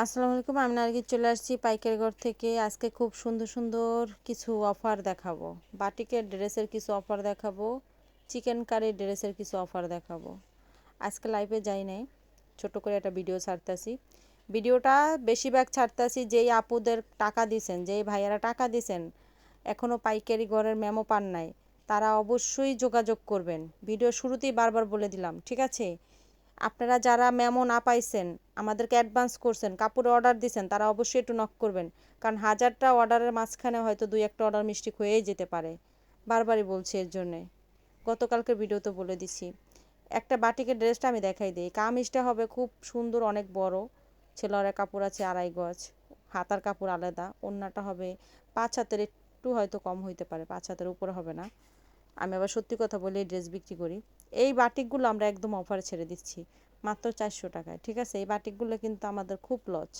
আসসালামু আলাইকুম, আমি নারগিজ চলে আসছি পাইকারি ঘর থেকে। আজকে খুব সুন্দর সুন্দর কিছু অফার দেখাবো। বাটিকের ড্রেসের কিছু অফার দেখাবো চিকেন কারির ড্রেসের কিছু অফার দেখাবো। আজকে লাইভে যাই নাই, ছোট করে একটা ভিডিও ছাড়তাছি। ভিডিওটা বেশিরভাগ ছাড়তাছি যেই আপুদের টাকা দিছেন, যেই ভাইয়ারা টাকা দিছেন এখনও পাইকারি ঘরের মেমো পান নাই। তারা অবশ্যই যোগাযোগ করবেন। ভিডিও শুরুতেই বারবার বলে দিলাম, ঠিক আছে? আপনারা যারা মেমো না পাইছেন, আমাদেরকে অ্যাডভান্স করছেন, কাপড়ে অর্ডার দিছেন, তারা অবশ্যই একটু নক করবেন। কারণ হাজারটা অর্ডারের মাঝখানে হয়তো দুই একটা অর্ডার মিস্টেক হয়েই যেতে পারে। বারবারই বলছি এর জন্যে। গতকালকের ভিডিওতে বলে দিছি। একটা বাটিকের ড্রেসটা আমি দেখাই দিই। কামিজটা হবে খুব সুন্দর, অনেক বড়। ছেলেরা কাপড় আছে আড়াই গজ। হাতার কাপড় আলাদা। অন্যটা হবে পাঁচ হাতের, একটু হয়তো কম হইতে পারে, পাঁচ হাতের উপরে হবে না। আমি আবার সত্যি কথা বলে ড্রেস বিক্রি করি। এই বাটিকগুলো আমরা একদম অফারে ছেড়ে দিচ্ছি, মাত্র চারশো টাকায়, ঠিক আছে? এই বাটিকগুলো কিন্তু আমাদের খুব লস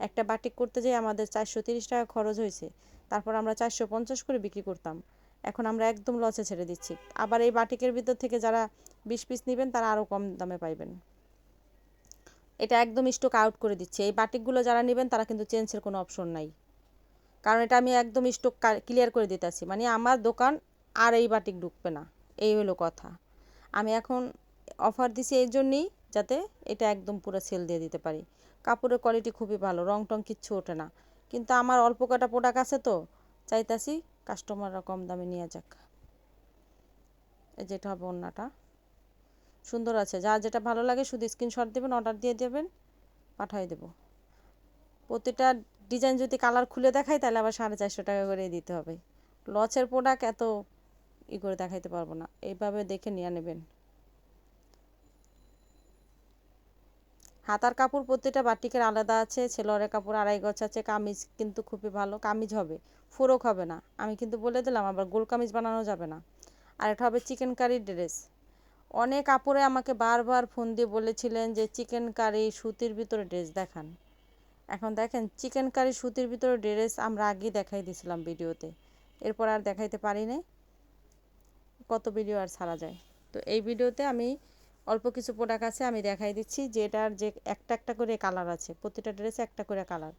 একটা বাটিক করতে যেয়ে আমাদের চারশো তিরিশ টাকা খরচ হয়েছে, তারপর আমরা চারশো পঞ্চাশ করে বিক্রি করতাম। এখন আমরা একদম লসে ছেড়ে দিচ্ছি। আবার এই বাটিকের ভিতর থেকে যারা বিশ পিস নেবেন, তারা আরও কম দামে পাইবেন। এটা একদম স্টক আউট করে দিচ্ছে। এই বাটিকগুলো যারা নেবেন, তারা কিন্তু চেঞ্জের কোনো অপশন নাই। কারণ এটা আমি একদম স্টক ক্লিয়ার করে দিতেছি মানে আমার দোকান আর এই বাটিক ঢুকবে না। এই হলো কথা। আমি এখন অফার দিছি এই জন্যেই যাতে এটা একদম পুরো সেল দিয়ে দিতে পারি। কাপড়ের কোয়ালিটি খুবই ভালো, রং টং কিচ্ছু ওঠে না। কিন্তু আমার অল্প কটা প্রোডাক্ট আছে তো, চাইতাছি কাস্টমাররা কম দামে নিয়ে যাক। এই যেটা হবে অন্যটা সুন্দর আছে। যার যেটা ভালো লাগে শুধু স্ক্রিনশট দেবেন অর্ডার দিয়ে দেবেন পাঠাই দেব। প্রতিটা ডিজাইন যদি কালার খুলে দেখাই, তাহলে আবার সাড়ে চারশো টাকা করে দিতে হবে। লচের প্রোডাক্ট এত ই করে দেখাইতে পারব না। এইভাবে দেখে নিয়ে নেবেন। হাতার কাপড় প্রতিটা বাটিকের আলাদা আছে ছেলের কাপড় আড়াই গছ আছে, কামিজ কিন্তু খুবই ভালো। কামিজ হবে, ফোরক হবে না। আমি কিন্তু বলে দিলাম, আবার গোল কামিজ বানানো যাবে না। আর এটা হবে চিকেন কারি ড্রেস। অনেক কাপড়ে আমাকে বারবার ফোন দিয়ে বলেছিলেন যে, চিকেন কারি সুতির ভিতরে ড্রেস দেখান। এখন দেখেন, চিকেন কারি সুতির ভিতরে ড্রেস আমরা আগেই দেখাই দিয়েছিলাম ভিডিওতে। এরপর আর দেখাইতে পারি নাই। কত ভিডিও আর ছাড়া যায়। তো এই ভিডিওতে আমি অল্প কিছু প্রোডাক্ট আছে, আমি দেখাই দিচ্ছি যে এটার যে একটা একটা করে কালার আছে, প্রতিটা ড্রেসে একটা করে কালার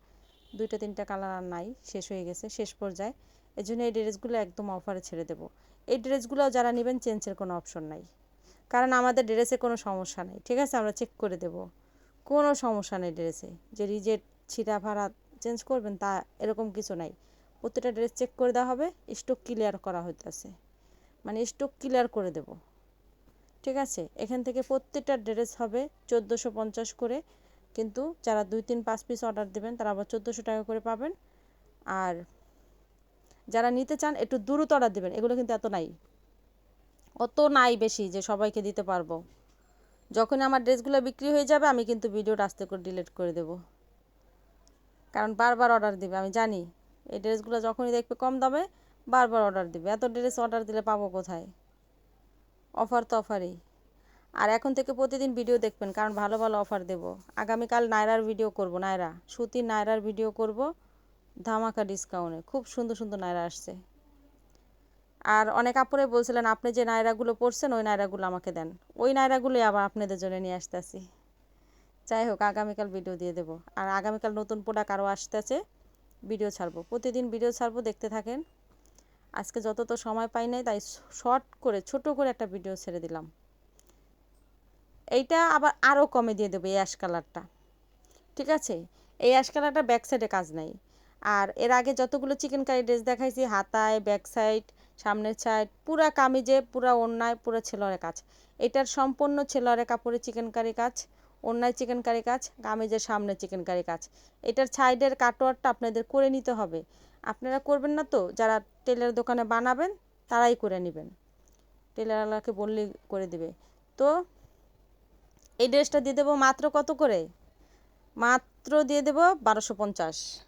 দুইটা তিনটা কালার আর নাই, শেষ হয়ে গেছে, শেষ পর্যায়ে। এই জন্য এই ড্রেসগুলো একদম অফারে ছেড়ে দেবো। এই ড্রেসগুলো যারা নেবেন চেঞ্জের কোনো অপশন নাই। কারণ আমাদের ড্রেসে কোনো সমস্যা নেই, ঠিক আছে? আমরা চেক করে দেব। কোনো সমস্যা নেই ড্রেসে যে রিজেক্ট ছিটা ভাড়া চেঞ্জ করবেন, তা এরকম কিছু নাই। প্রতিটা ড্রেস চেক করে দেওয়া হবে স্টক ক্লিয়ার করা হইতেছে। মানে স্টক ক্লিয়ার করে দেব। ঠিক আছে? এখান থেকে প্রত্যেকটা ড্রেস হবে চোদ্দোশো পঞ্চাশ করে। কিন্তু যারা দুই, তিন, পাঁচ পিস অর্ডার দেবেন, তারা আবার চোদ্দোশো টাকা করে পাবেন। আর যারা নিতে চান, একটু দ্রুত অর্ডার দেবেন। এগুলো কিন্তু এত নাই। অত নাই বেশি যে সবাইকে দিতে পারব। যখন আমার ড্রেসগুলো বিক্রি হয়ে যাবে, আমি কিন্তু ভিডিওটা আস্তে করে ডিলিট করে দেব। কারণ বারবার অর্ডার দিবে, আমি জানি। এই ড্রেসগুলো যখনই দেখবে কম দামে বারবার অর্ডার দিবে। এত ড্রেস অর্ডার দিলে পাবো কোথায়? অফার তো অফারই আর এখন থেকে প্রতিদিন ভিডিও দেখবেন, কারণ ভালো ভালো অফার দেব। আগামীকাল নায়রার ভিডিও করব, নায়রা। সুতির নায়রার ভিডিও করব, ধামাকা ডিসকাউন্টে খুব সুন্দর সুন্দর নায়রা আসছে। আর অনেক আপুরে বলছিলেন, আপনি যে নায়রাগুলো পড়ছেন ওই নায়রাগুলো আমাকে দেন। ওই নায়রাগুলোই আবার আপনাদের জন্য নিয়ে আসতেছি। যাই হোক, আগামীকাল ভিডিও দিয়ে দেবো। আর আগামীকাল নতুন প্রোডাক্ট আরও আসতেছে ভিডিও ছাড়বো। প্রতিদিন ভিডিও ছাড়বো, দেখতে থাকেন। আজকে যত তো সময় পাই নাই, তাই শর্ট করে, ছোট করে একটা ভিডিও ছেড়ে দিলাম। এইটা আবার আরও কমে দিয়ে দেবো এই অ্যাশ কালারটা ঠিক আছে? এই অ্যাশ কালারটা ব্যাক সাইডে কাজ নাই। আর এর আগে যতগুলো চিকেন কারি ড্রেস দেখাইছি, হাতায় ব্যাক সাইড সামনের সাইড পুরা কামিজে, পুরা অন্যায় পুরো ছেলরে কাজ। এটার সম্পূর্ণ ছেলরে কাপড়ে চিকেন কারি কাজ। অন্যায় চিকেন কারি কাজ, কামিজের সামনে চিকেন কারি কাজ। এটার সাইডের কাটোয়ারটা আপনাদের করে নিতে হবে। আপনারা করবেন না তো, যারা টেলার দোকানে বানাবেন, তারাই করে নেবেন। টেলারওয়ালাকে বললে করে দেবে। তো এই ড্রেসটা দিয়ে দেবো মাত্র কত করে? মাত্র দিয়ে দেবো বারোশো পঞ্চাশ।